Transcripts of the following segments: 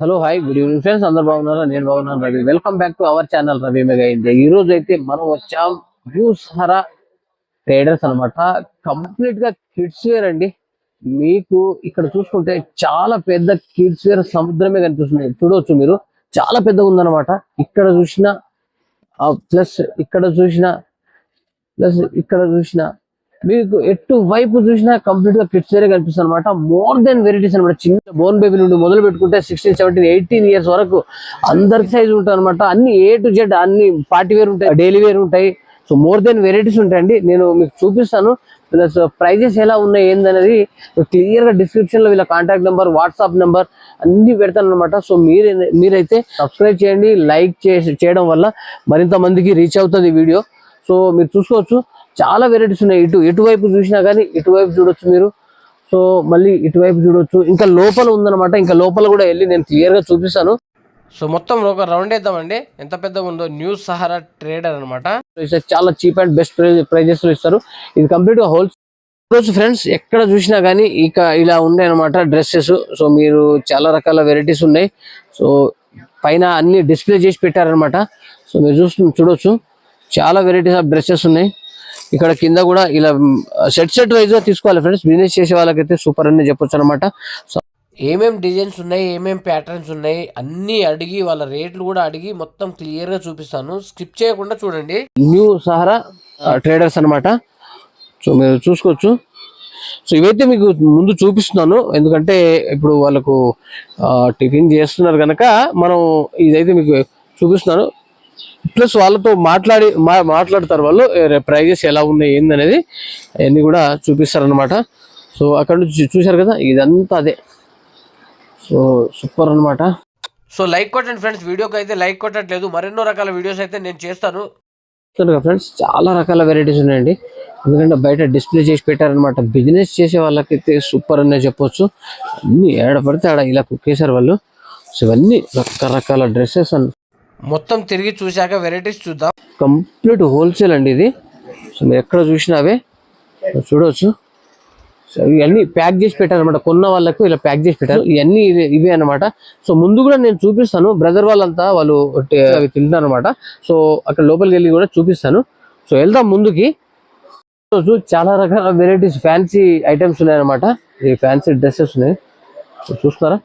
Hello hi good evening friends. అందరు బాగున్నారా? నేను బాగున్నాను Ravi. Welcome back to our channel Ravi mega India. ఈ రోజు అయితే మనం వచ్చాం న్యూస్ ట్రేడర్స్ అన్నమాట. కంప్లీట్గా కిడ్స్ వేర్ అండి. మీకు ఇక్కడ చూసుకుంటే చాలా పెద్ద కిడ్స్ వేర్ సముద్రమే కనిపిస్తుంది. చూడవచ్చు మీరు. చాలా పెద్దగా ఉందన్నమాట. ఇక్కడ చూసిన ప్లస్ ఇక్కడ చూసిన ప్లస్ ఇక్కడ చూసిన మీకు ఎటు వైపు చూసినా కంప్లీట్గా కిడ్స్ వేరే కనిపిస్తుంది అనమాట మోర్ దెన్ వెరైటీస్ అనమాట చిన్న బోన్ బేబీ నుండి మొదలు పెట్టుకుంటే సిక్స్టీన్ సెవెంటీన్ ఎయిటీన్ ఇయర్స్ వరకు అందరికి సైజ్ ఉంటాయి అనమాట అన్ని ఏ టు జెడ్ అన్ని పార్టీ వేర్ ఉంటాయి డైలీ వేర్ ఉంటాయి. సో మోర్ దెన్ వెరైటీస్ ఉంటాయండి. నేను మీకు చూపిస్తాను. ప్లస్ ప్రైజెస్ ఎలా ఉన్నాయి ఏందనేది క్లియర్గా డిస్క్రిప్షన్లో వీళ్ళ కాంటాక్ట్ నెంబర్ వాట్సాప్ నెంబర్ అన్ని పెడతాను అనమాట సో మీరు మీరైతే సబ్స్క్రైబ్ చేయండి. లైక్ చేసి చేయడం వల్ల మరింత మందికి రీచ్ అవుతుంది వీడియో. సో మీరు చూసుకోవచ్చు. చాలా వెరైటీస్ ఉన్నాయి. ఇటు ఇటువైపు చూసినా కానీ ఇటువైపు చూడొచ్చు మీరు. సో మళ్ళీ ఇటువైపు చూడొచ్చు. ఇంకా లోపల ఉందన్నమాట. ఇంకా లోపల కూడా వెళ్ళి నేను క్లియర్గా చూపిస్తాను. సో మొత్తం ఒక రౌండ్ వేద్దామండి. ఎంత పెద్ద ఉందో న్యూస్ సహారా ట్రేడర్ అనమాట చాలా చీప్ అండ్ బెస్ట్ ప్రైజెస్లో ఇస్తారు. ఇది కంప్లీట్గా హోల్సేల్ రోజు ఫ్రెండ్స్ ఎక్కడ చూసినా కానీ ఇక ఇలా ఉన్నాయి అనమాట డ్రెస్సెస్ సో మీరు చాలా రకాల వెరైటీస్ ఉన్నాయి. సో పైన అన్ని డిస్ప్లే చేసి పెట్టారనమాట సో మీరు చూస్తు చూడొచ్చు. చాలా వెరైటీస్ ఆఫ్ డ్రెస్సెస్ ఉన్నాయి. ఇక్కడ కింద కూడా ఇలా సెట్ సెట్ వైజ్గా తీసుకోవాలి ఫ్రెండ్స్ బిజినెస్ చేసే వాళ్ళకైతే సూపర్ అని చెప్పొచ్చు అనమాట సో ఏమేం డిజైన్స్ ఉన్నాయి ఏమేం ప్యాటర్న్స్ ఉన్నాయి అన్ని అడిగి వాళ్ళ రేట్లు కూడా అడిగి మొత్తం క్లియర్గా చూపిస్తాను. స్కిప్ చేయకుండా చూడండి. న్యూ సహారా ట్రేడర్స్ అన్నమాట. సో మీరు చూసుకోవచ్చు. సో ఇవైతే మీకు ముందు చూపిస్తున్నాను. ఎందుకంటే ఇప్పుడు వాళ్ళకు టిఫిన్ చేస్తున్నారు కనుక మనం ఇదైతే మీకు చూపిస్తున్నాను. ప్లస్ వాళ్ళతో మాట్లాడి మాట్లాడతారు వాళ్ళు ప్రైజెస్ ఎలా ఉన్నాయి ఏందనేది అవన్నీ కూడా చూపిస్తారనమాట సో అక్కడ నుంచి చూశారు కదా ఇదంతా అదే. సో సూపర్ అన్నమాట. సో లైక్ కొట్టండి ఫ్రెండ్స్ వీడియోకి అయితే లైక్ కొట్టట్లేదు. మరెన్నో రకాల వీడియోస్ అయితే నేను చేస్తాను. ఫ్రెండ్స్ చాలా రకాల వెరైటీస్ ఉన్నాయండి. ఎందుకంటే బయట డిస్ప్లే చేసి పెట్టారనమాట బిజినెస్ చేసే వాళ్ళకైతే సూపర్ అనే చెప్పొచ్చు. అన్ని ఏడ పడితే ఆడ ఇలా కుక్కేశారు వాళ్ళు. సో ఇవన్నీ రకరకాల డ్రెస్సెస్ అండ్ మొత్తం తిరిగి చూశాక వెరైటీస్ చూద్దాం. కంప్లీట్ హోల్సేల్ అండి ఇది. సో మీరు ఎక్కడ చూసినా అవే. చూడవచ్చు సో ఇవన్నీ ప్యాక్ చేసి పెట్టారు అనమాట కొన్న వాళ్ళకు ఇలా ప్యాక్ చేసి పెట్టారు. ఇవన్నీ ఇవే ఇవే అనమాట సో ముందు కూడా నేను చూపిస్తాను. బ్రదర్ వాళ్ళంతా వాళ్ళు అవి తింటున్నారు అనమాట సో అక్కడ లోపలికి వెళ్ళి కూడా చూపిస్తాను. సో వెళ్దాం ముందుకి. రోజు చాలా రకాల వెరైటీస్ ఫ్యాన్సీ ఐటమ్స్ ఉన్నాయి అనమాట ఈ ఫ్యాన్సీ డ్రెస్సెస్ ఉన్నాయి. సో చూస్తున్నారా?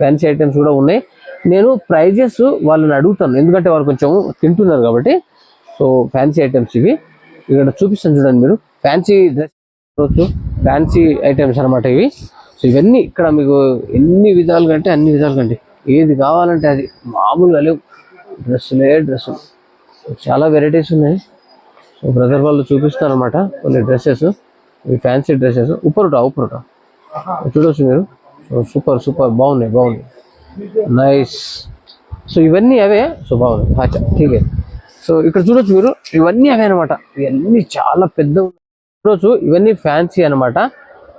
ఫ్యాన్సీ ఐటమ్స్ కూడా ఉన్నాయి. నేను ప్రైజెస్ వాళ్ళని అడుగుతాను ఎందుకంటే వాళ్ళు కొంచెం తింటున్నారు కాబట్టి. సో ఫ్యాన్సీ ఐటమ్స్ ఇవి. ఇక్కడ చూపిస్తాను చూడండి మీరు. ఫ్యాన్సీ డ్రెస్ చూడొచ్చు ఫ్యాన్సీ ఐటమ్స్ అనమాట ఇవి. సో ఇవన్నీ ఇక్కడ మీకు ఎన్ని విధాలుగా అంటే అన్ని విధాలుగా అండి. ఏది కావాలంటే అది. మామూలుగా లేవు. డ్రెస్సులే డ్రెస్సులు. చాలా వెరైటీస్ ఉన్నాయి. సో బ్రదర్ వాళ్ళు చూపిస్తారు అనమాట కొన్ని డ్రెస్సెస్ ఇవి ఫ్యాన్సీ డ్రెస్సెస్ ఉప్పరుట ఉప్పరుట చూడొచ్చు మీరు. సో సూపర్ సూపర్ బాగున్నాయి బాగున్నాయి. నైస్ సో ఇవన్నీ అవే. సో బాగుంది. అచ్చా ఠీకే. సో ఇక్కడ చూడొచ్చు మీరు. ఇవన్నీ అవే అనమాట ఇవన్నీ చాలా పెద్ద చూడొచ్చు. ఇవన్నీ ఫ్యాన్సీ అన్నమాట.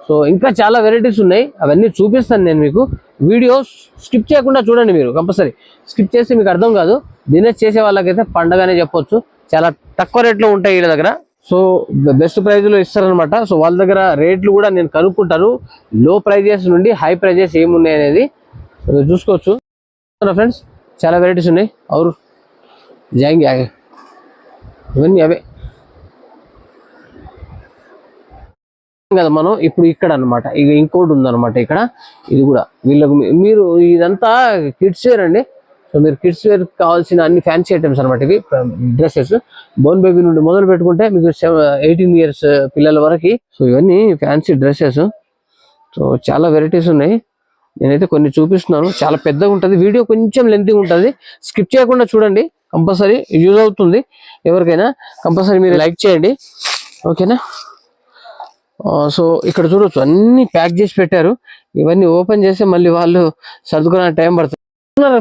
సో ఇంకా చాలా వెరైటీస్ ఉన్నాయి. అవన్నీ చూపిస్తాను నేను మీకు. వీడియో స్కిప్ చేయకుండా చూడండి మీరు కంపల్సరీ. స్కిప్ చేస్తే మీకు అర్థం కాదు. బిజినెస్ చేసే వాళ్ళకైతే పండగనే చెప్పొచ్చు. చాలా తక్కువ రేట్లో ఉంటాయి వీళ్ళ దగ్గర. సో బెస్ట్ ప్రైజ్లో ఇస్తారనమాట సో వాళ్ళ దగ్గర రేట్లు కూడా నేను కనుక్కుంటాను. లో ప్రైజెస్ నుండి హై ప్రైజెస్ ఏమున్నాయి అనేది. మీరు చూసుకోవచ్చు. ఫ్రెండ్స్ చాలా వెరైటీస్ ఉన్నాయి. అవురు జాంగి ఇవన్నీ అవే. కదా మనం? ఇప్పుడు ఇక్కడ అన్నమాట. ఇక ఇంకోటి ఉందన్నమాట ఇక్కడ. ఇది కూడా వీళ్ళకు మీరు ఇదంతా కిడ్స్ వేర్ అండి. సో మీరు కిడ్స్ వేర్ కావాల్సిన అన్ని ఫ్యాన్సీ ఐటమ్స్ అనమాట ఇవి. డ్రెస్సెస్ బోన్ బేబీ నుండి మొదలు పెట్టుకుంటే మీకు ఎయిటీన్ ఇయర్స్ పిల్లల వరకు. సో ఇవన్నీ ఫ్యాన్సీ డ్రెస్సెస్ సో చాలా వెరైటీస్ ఉన్నాయి. నేనైతే కొన్ని చూపిస్తున్నాను. చాలా పెద్దగా ఉంటుంది. వీడియో కొంచెం లెంతీగా ఉంటుంది. స్కిప్ చేయకుండా చూడండి. కంపల్సరీ యూజ్ అవుతుంది. ఎవరికైనా కంపల్సరీ మీరు లైక్ చేయండి. ఓకేనా? సో ఇక్కడ చూడొచ్చు. అన్ని ప్యాక్ చేసి పెట్టారు. ఇవన్నీ ఓపెన్ చేసి మళ్ళీ వాళ్ళు సర్దుకునే టైం పడుతుంది.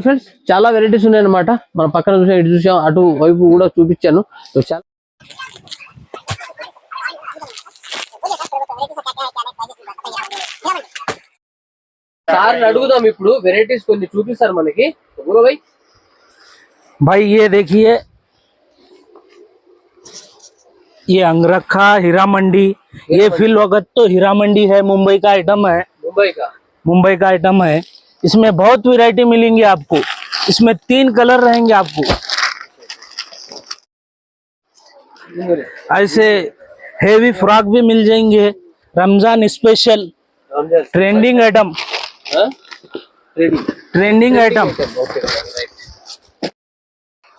ఫ్రెండ్స్ చాలా వెరైటీస్ ఉన్నాయన్నమాట. మన పక్కన చూసాం ఇటు చూసాం అటు వైపు కూడా చూపించాను. సో చాలా సార్ అడుగుదాం ఇప్పుడు వెరైటీస్ కొన్ని చూపిస్తారు మనకి గురు భాయ్ भाई ये देखिए ये अंगरखा हीरा मंडी ये फिल वक्त तो हीरा मंडी है मुंबई का आइटम है ముంబై కా मुंबई का आइटम है इसमें बहुत वैरायटी मिलेंगी आपको इसमें तीन कलर रहेंगे आपको ऐसे हेवी फ्रॉक भी मिल जाएंगे Ramzan special trending item ready trending item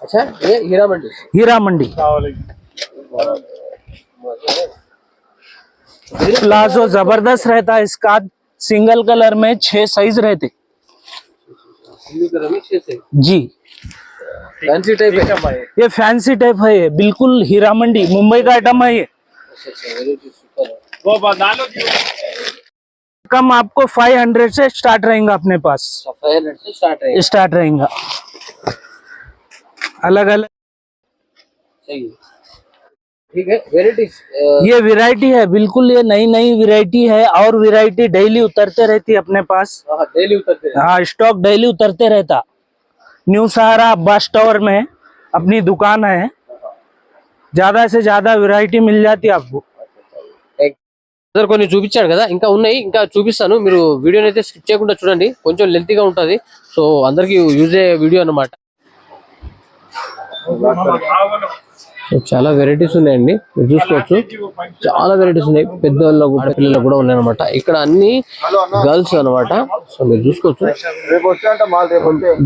अच्छा ये हीरा मंडी। हीरा मंडी। प्लाजो ज़बरदस्त रहता है इसका सिंगल कलर में छह साइज़ रहते। जी। फैंसी टाइप है। ये। फैंसी टाइप है ये बिल्कुल हीरा मंडी मुंबई का आइटम है ये। कम आपको 500 से स्टार्ट रहेगा अपने पास। से स्टार्ट है स्टार्ट रहेगा। अलग अलग सही ठीक है वेराइटीज ये वैरायटी है बिल्कुल ये नई नई वैरायटी है और वैरायटी डेली उतरते रहती है अपने पास। डेली उतरते हाँ। स्टॉक डेली उतरते रहता। न्यू सहारा बस टावर में अपनी दुकान है। ज़्यादा से ज़्यादा वैरायटी मिल जाती है आपको। సార్ కొన్ని చూపించాడు కదా ఇంకా ఉన్నాయి ఇంకా చూపిస్తాను. మీరు వీడియోని అయితే స్కిప్ చేయకుండా చూడండి కొంచెం లెంతీగా ఉంటుంది. సో అందరికి యూజ్ అయ్యే వీడియో అన్నమాట. చాలా వెరైటీస్ ఉన్నాయండి మీరు చూసుకోవచ్చు. చాలా వెరైటీస్ ఉన్నాయి పెద్దవాళ్ళకు పిల్లలకు కూడా ఉన్నాయన్నమాట. ఇక్కడ అన్ని గర్ల్స్ అన్నమాట. సో మీరు చూసుకోవచ్చు.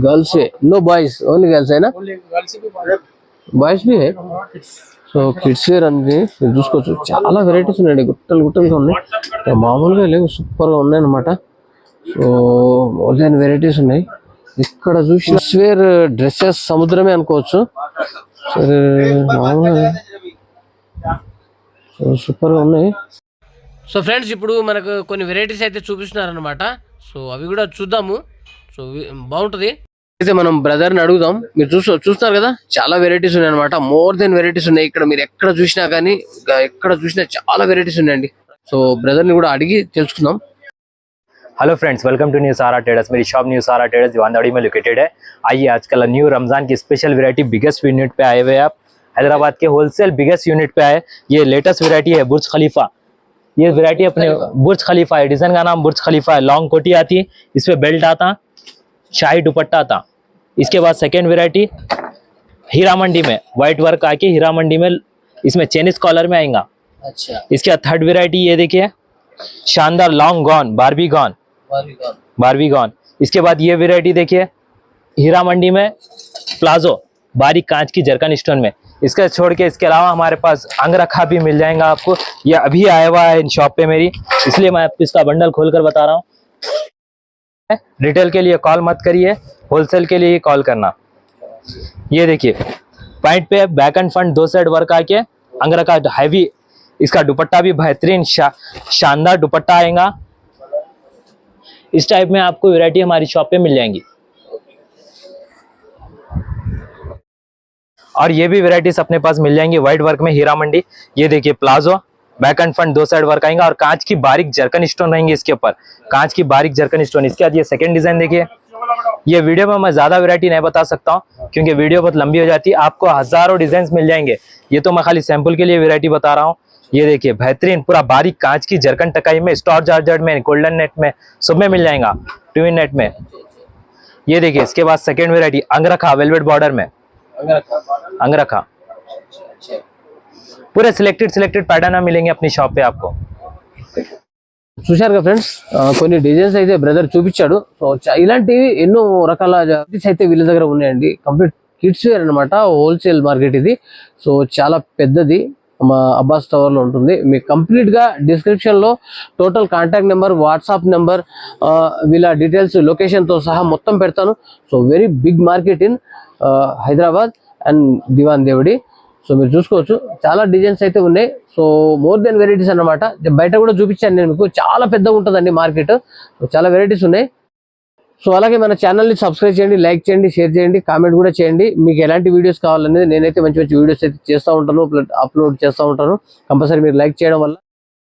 Girls no boys only girls అయినా బాయ్స్ బి సో కిడ్స్ వేర్ అన్ని మీరు చూసుకోవచ్చు. చాలా వెరైటీస్ ఉన్నాయండి. గుట్టలు గుట్టలుగా ఉన్నాయి. మామూలుగా లేవు. సూపర్గా ఉన్నాయి అనమాట సో మోర్ వెరైటీస్ ఉన్నాయి. ఇక్కడ చూసి కిడ్స్ వేర్ డ్రెస్సెస్ సముద్రమే అనుకోవచ్చు. సరే మామూలుగా సో సూపర్గా ఉన్నాయి. సో ఫ్రెండ్స్ ఇప్పుడు మనకు కొన్ని వెరైటీస్ అయితే చూపిస్తున్నారనమాట సో అవి కూడా చూద్దాము. సో బాగుంటుంది బాగుంటది. అయితే మనం బ్రదర్ ని అడుగుదాం మీరు చూస్తూ చూస్తున్నారు కదా చాలా వెరైటీస్ ఉన్నాయి అనమాట మోర్ దెన్ వెరైటీస్ ఉన్నాయి ఇక్కడ మీరు ఎక్కడ చూసినా కానీ ఇంకా ఎక్కడ చూసినా చాలా వెరైటీస్ ఉన్నాయండి సో బ్రదర్ ని కూడా అడిగి తెలుసుకుందాం hello friends welcome to new Sahara traders मेरी shop new Sahara traders Diwan Devdi में लोकेटेड है आइए आजकल न्यू रमजान की स्पेशल वैरायटी बिगेस्ट यूनिट पे आए हुए हैं आप हैदराबाद के होलसेल बिगेस्ट यूनिट पे आए ये लेटेस्ट वैरायटी है बुर्ज खलीफा ये वैरायटी अपने बुर्ज खलीफा है डिजाइन का नाम बुर्ज खलीफा है लॉन्ग कोटी आती है इस पे बेल्ट आता शाही दुपट्टा था। इसके बाद सेकेंड वैरायटी हीरा मंडी में व्हाइट वर्क आके हीरा मंडी में इसमें चेनिस कॉलर में आएगा। अच्छा। इसके बाद थर्ड वैरायटी ये देखिए शानदार long gown Barbie gown Barbie gown इसके बाद ये वैरायटी देखिए हीरा मंडी में प्लाजो बारीक कांच की जरकन स्टोन में। इसका छोड़ के इसके अलावा हमारे पास अंगरखा भी मिल जाएगा आपको। ये अभी आया हुआ है इन शॉप पे मेरी इसलिए मैं आपको इसका बंडल खोल कर बता रहा हूँ। रिटेल के लिए कॉल मत करिए होलसेल के लिए ही कॉल करना। ये देखिए पॉइंट पे बैक एंड फ्रंट दो साइड वर्क आके अंगरखा हैवी इसका दुपट्टा भी बेहतरीन शा, शानदार दुपट्टा आएगा। इस टाइप में आपको वैरायटी हमारी शॉप पे मिल जाएँगी। और ये भी वैरायटीज अपने पास मिल जाएँगी व्हाइट वर्क में हीरा मंडी ये देखिए प्लाजो बैक एंड फ्रंट दो साइड वर्क आएँगे और कांच की बारीक जरकन स्टोन रहेंगे इसके ऊपर। कांच की बारीक जरकन स्टोन, इसके बाद ये सेकंड डिज़ाइन देखिए। ये वीडियो में मैं ज़्यादा वैरायटी नहीं बता सकता हूँ, क्योंकि वीडियो बहुत लंबी हो जाती है। आपको हज़ारों डिज़ाइन मिल जाएँगे। ये तो मैं खाली सैंपल के लिए वैरायटी बता रहा हूँ। ये देखिए, बेहतरीन पूरा बारीक कांच की जरकन टकाई में, स्टॉर चार्जर में गोल्डन नेट में, सब में मिल जाएगा ट्विन नेट में। ये देखिए, इसके बाद second variety angrakha velvet border में। अंगरखा। पूरे सिलेक्टेड सिलेक्टेड पैटर्न मिलेंगे अपनी शॉप पे आपको చూశారు కదా ఫ్రెండ్స్ కొన్ని డిజైన్స్ అయితే బ్రదర్ చూపించాడు సో చ- ఇలాంటివి ఎన్నో రకాల జాకెట్స్ అయితే వీళ్ళ దగ్గర ఉన్నాయండి కంప్లీట్ కిడ్స్ వేర్ అనమాట హోల్సేల్ మార్కెట్ ఇది సో చాలా పెద్దది మా అబ్బాస్ టవర్ లో ఉంటుంది మీకు కంప్లీట్ గా డిస్క్రిప్షన్ లో total contact number WhatsApp number వీళ్ళ డీటెయిల్స్ లొకేషన్ తో సహా మొత్తం పెడతాను so very big market in Hyderabad and Diwan Devdi so మీరు చూసుకోవచ్చు చాలా డిజైన్స్ అయితే ఉన్నాయి సో మోర్ దెన్ వెరైటీస్ అన్నమాట బయట కూడా చూపించాను నేను మీకు చాలా పెద్దగా ఉంటుందండి మార్కెట్ సో చాలా వెరైటీస్ ఉన్నాయి సో అలాగే మన ఛానల్ని సబ్స్క్రైబ్ చేయండి లైక్ చేయండి షేర్ చేయండి కామెంట్ కూడా చేయండి మీకు ఎలాంటి వీడియోస్ కావాలనేది నేనైతే మంచి మంచి వీడియోస్ అయితే చేస్తూ ఉంటాను అప్లోడ్ చేస్తూ ఉంటాను కంపల్సరీ మీరు లైక్ చేయడం వల్ల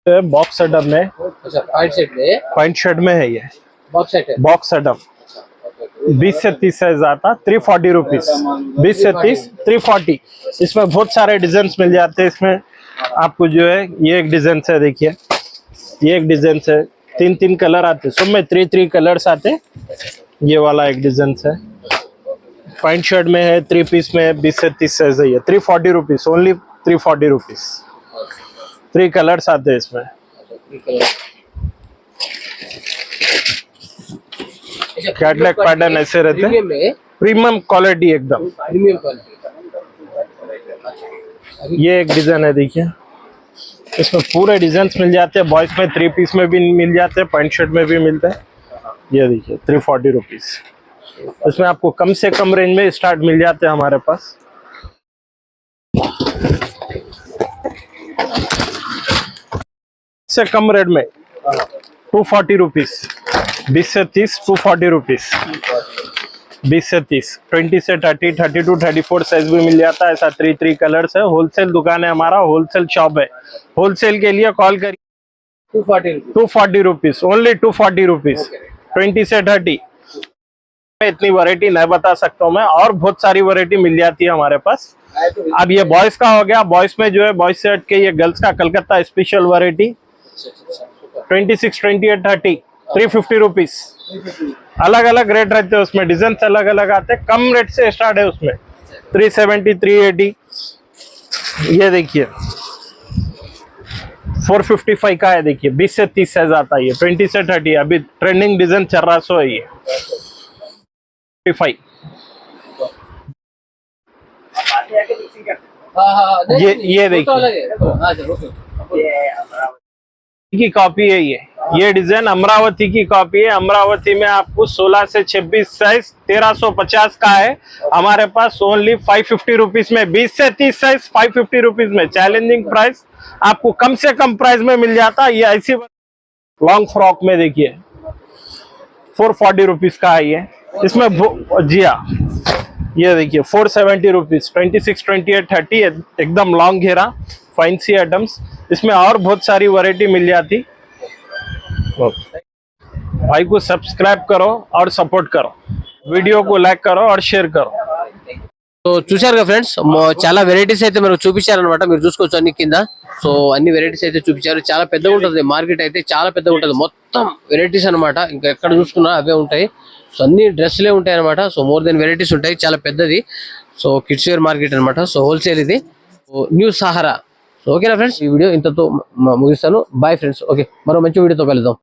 बॉक्स सेटअप में पॉइंट शर्ट में है ये बॉक्स सेटअप बीस से तीस साइज़ आता थ्री फोर्टी रुपीज़ बीस से तीस थ्री फोर्टी इसमें बहुत सारे डिज़ाइन मिल जाते हैं इसमें। आपको जो है, ये एक डिज़ाइन है, देखिए। ये एक डिज़ाइन है। तीन तीन कलर आते सब में थ्री थ्री कलर्स आते ये वाला एक डिज़ाइन है। पैंट शर्ट में है थ्री पीस में बीस से तीस साइज़ है three forty rupees only three forty rupees three colours आते हैं इसमें। कैटलॉग पैटर्न ऐसे रहते हैं। प्रीमियम प्रीमियम क्वालिटी एकदम। प्रीमियम क्वालिटी ये एक डिज़ाइन है देखिए। इसमें पूरे डिज़ाइन मिल जाते हैं। बॉयज़ में थ्री पीस में भी मिल जाते हैं। पैंट शर्ट में भी मिलते हैं। ये देखिए थ्री फोर्टी रुपीज़ इसमें आपको कम से कम रेंज में स्टार्ट मिल जाते हैं हमारे पास। से कम रेट में। टू फोर्टी रुपीज़ बीस से तीस टू फोर्टी रुपीज़ बीस से तीस ट्वेंटी से thirty thirty two thirty four size भी मिल जाता है ऐसा थ्री थ्री कलर्स है। होलसेल दुकान है हमारा होलसेल शॉप है। होलसेल के लिए कॉल करिए। Two forty rupees only two forty rupees twenty से थर्टी। मैं इतनी वैरायटी नहीं बता सकता हूँ मैं और बहुत सारी वैरायटी मिल जाती है हमारे पास। अब ये बॉयज़ का हो गया बॉयज़ में जो है बॉयज़ से हट के ये गर्ल्स का Calcutta special variety twenty six twenty eight thirty three fifty rupees अलग अलग रेट रहते हैं उसमें डिज़ाइन अलग अलग आते हैं कम रेट से स्टार्ट है उसमें। थ्री सेवेंटी थ्री एटी ये देखिए 455 का है देखिए 20 से 30 साइज़ आता है ये 20 से 30 अभी ट्रेंडिंग डिज़ाइन चल रहा सो है ये। 55 हाँ हाँ ये- ये तो देखिए। अलग है। हाँ सर ओके की कॉपी है ये। ये डिज़ाइन अमरावती की कॉपी है। अमरावती में आपको 16 से 26 साइज़ 1350 का है। हमारे पास ओनली 550 रुपीज़ में 20 से 30 साइज़ 550 रुपीज़ में। चैलेंजिंग प्राइस आपको कम से कम प्राइस में मिल जाता। ये ऐसी लॉन्ग फ्रॉक में देखिए। 440 रुपीज़ का है ये। इसमें जी हाँ। ये देखिए 470 seventy rupees twenty six twenty eight thirty एकदम लॉन्ग घेरा। फाइनसी आइटम्स इसमें और बहुत सारी वैरायटी मिल जाती भाई को सब्सक्राइब करो और सपोर्ट करो वीडियो को लाइक करो और शेयर करो సో చూశారు కదా ఫ్రెండ్స్ చాలా వెరైటీస్ అయితే మనకు చూపించారనమాట మీరు చూసుకోవచ్చు అన్ని కింద సో అన్ని వెరైటీస్ అయితే చూపించారు చాలా పెద్దగా ఉంటుంది మార్కెట్ అయితే చాలా పెద్దగా ఉంటుంది మొత్తం వెరైటీస్ అన్నమాట ఇంకా ఎక్కడ చూసుకున్నా అవే ఉంటాయి సో అన్ని డ్రెస్లే ఉంటాయి అనమాట సో మోర్ దెన్ వెరైటీస్ ఉంటాయి చాలా పెద్దది సో కిడ్స్ వేర్ మార్కెట్ అన్నమాట సో హోల్సేల్ ఇది న్యూ సహారా సో ఓకేనా ఫ్రెండ్స్? ఈ వీడియో ఇంతతో ముగిస్తాను. బాయ్ ఫ్రెండ్స్ ఓకే మరో మంచి వీడియోతో కలుద్దాం.